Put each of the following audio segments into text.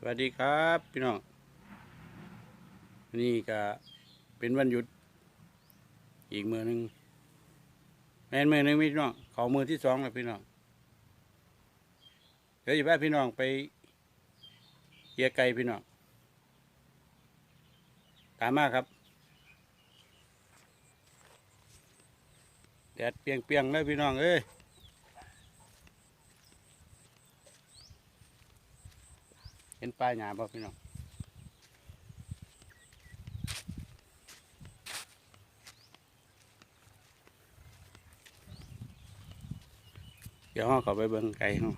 สวัสดีครับพี่น้องนี่ก็เป็นวันหยุด อีกมือหนึ่งแม่นมือหนึ่งพี่น้องเขามือที่สองแล้วพี่น้องเดี๋ยวจะพาพี่น้องไปเกียไก่พี่น้องตามมาครับแดดเปียงๆเลยพี่น้องเอ้ย เห็นป้าหยาบ่พี่น้องเดี๋ยวเขาไปเบิ่งไก่เนาะ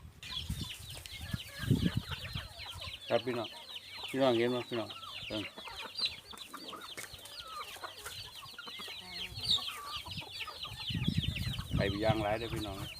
ครับพี่น้องพี่น้องเห็นบ่พี่น้องเบิ่งไก่ย่างหลายเด้พี่น้อง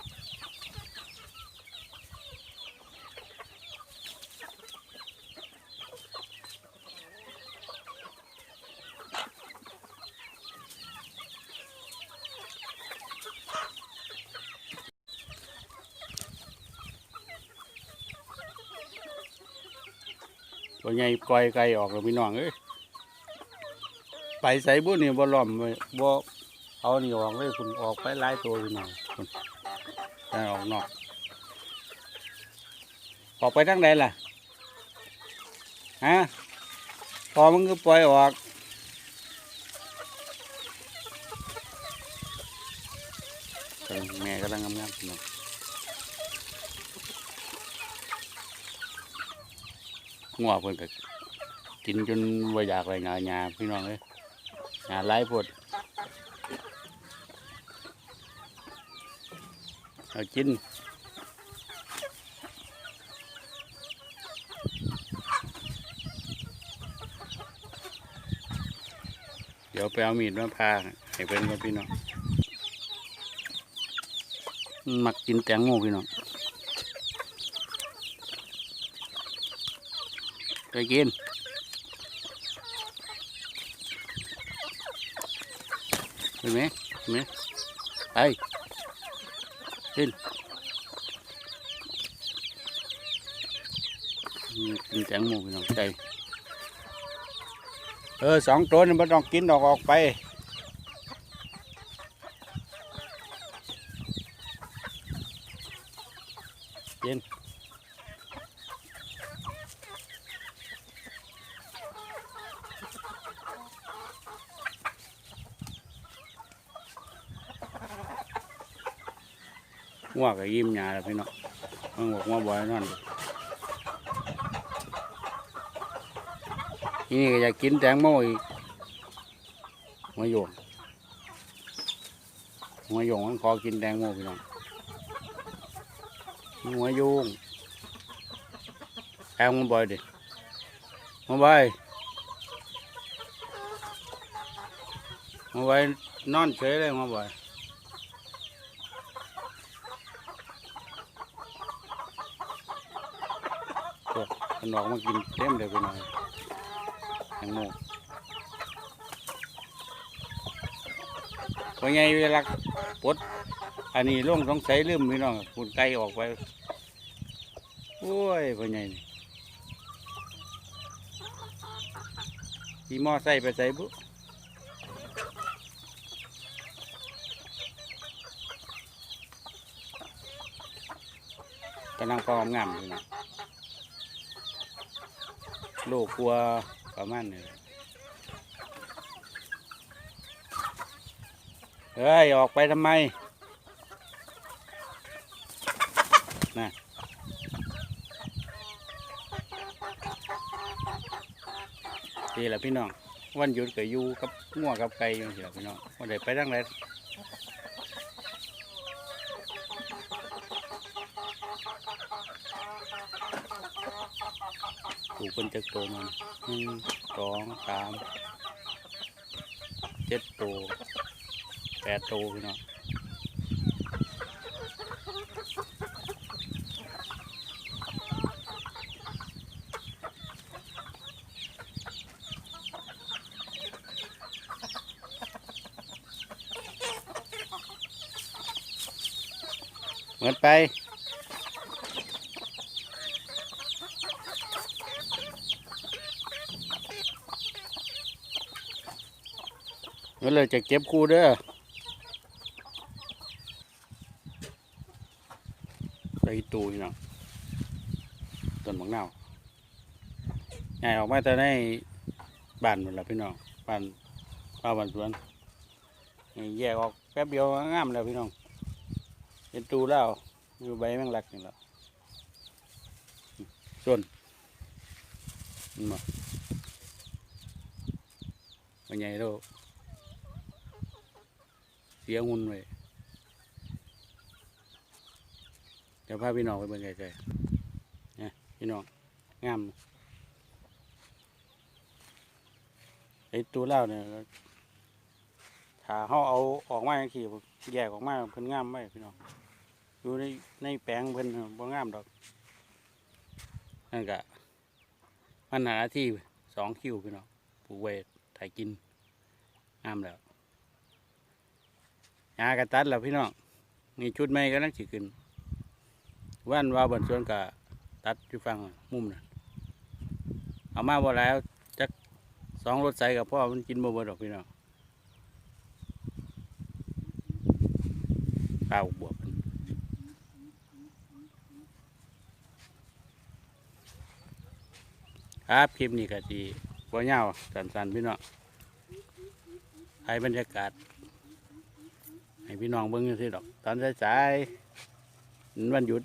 ตัวใหญ่ปล่อยไก่ออกแล้วพี่น้องเอ้ยไปใส่บุญนี่บ่ล้อมไว้บ่เอานี่ออกเลยคุณออกไปหลายตัวพี่น้องคุณได้ออกนอกออกไปทางใดล่ะฮะพอมันก็ปล่อยออกแม่กำลังงามๆพี่น้อง งัวเพิ่นก็กินจนบ่อยากเลยงาหญ้าพี่น้องเอ้ยหญ้าหลายโพดเอากินเดี๋ยวไปเอามีดมาพาให้เพิ่นก่อนพี่น้องมันมักกินแตงโมพี่น้อง ไปกินเห็นไหมเห็นไหมไปกินกินแตงโมพี่น้องใจเออสองตัวนี่มันต้องกินออกออกไปกิน งัวก็ยิ้มหยาแล้วพี่น้องมันบอกว่าบ่อยนอนทีนี่ก็อยากกินแตงโมอีกหัวโยงหัวโยงมันขอกินแตงโมพี่น้องหัวโยงแทงมันบ่อยดิมาบ่อยมาบ่อยนอนเฉยเลยมาบ่อย มันออกมากินเต็มเลยพี่น้องแตงโมพอไงเวลาปดอันนี้ลงสงสัยลืมพี่น้องคุณไก่ออกไปโอ้ยพอไงนี่ขี่มอไซค์ไปใส่บุกำลังพอมงามอยู่นะ โลกลัวประมาณนี้เฮ้ย ออกไปทำไมนะนี่แหละพี่น้อง วันหยุดก็อยู่กับงัวกับไก่อยู่สิละพี่น้องวันใดไปทางไหน ถูกคนจักโตวมันหนึ่งสองสามเจ็ดตัวแปดตัวพี่น้องเหมือนไป ก็เลยจะเก็บคู่เด้อใส่ตู้พี่น้องต้นมะนาวใหญ่ออกมาแต่ในบ้านหมดแล้วพี่น้องบ้านป้าบ้านสวนแยกออกแป๊บเดียวงามแล้วพี่น้องเห็นตูแล้วอยู่ใบแมงลักนี่แหละส่วนนี่มาเป็นไงลูก เสียงุนไว้เดี๋ยวพาพี่น้องไปเบิ่งไกลๆเนี่ยพี่น้องงามไอตัวเล่าเนี่ยถ้าเขาเอาออกมาอย่างที่แยกออกมาเพิ่นงามไว้พี่น้องอยู่ในในแปลงเพิ่นบ่งามดอกนั่นก็มันหนาที่สองคิวพี่น้องปลูกไว้ถ่ายกินงามแล้ว หากระตัดแล้วพี่น้องนี่ชุดใหม่ก็นั่งสิขึ้นว่านว่าบนสวนก็ตัดอยู่ฟังมุมนะเอามาบ่แล้วจักสองรถใส่กับพ่อมันกินบ่บิดอกพี่น้องข้าวบวบครับคลิปนี้ก็ดีบ่ยาวสั้นๆพี่น้องให้บรรยากาศ ให้พี่น้องเบิ้งจังซี่ดอก ตอนสายๆมันวันหยุด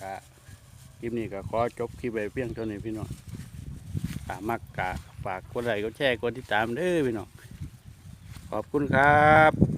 กะคลิปนี้ก็ขอจบคลิปไปเพียงเท่านี้พี่น้องถ้ามักกะฝากกดไลค์กดแชร์กดติดตามเด้อพี่น้องขอบคุณครับ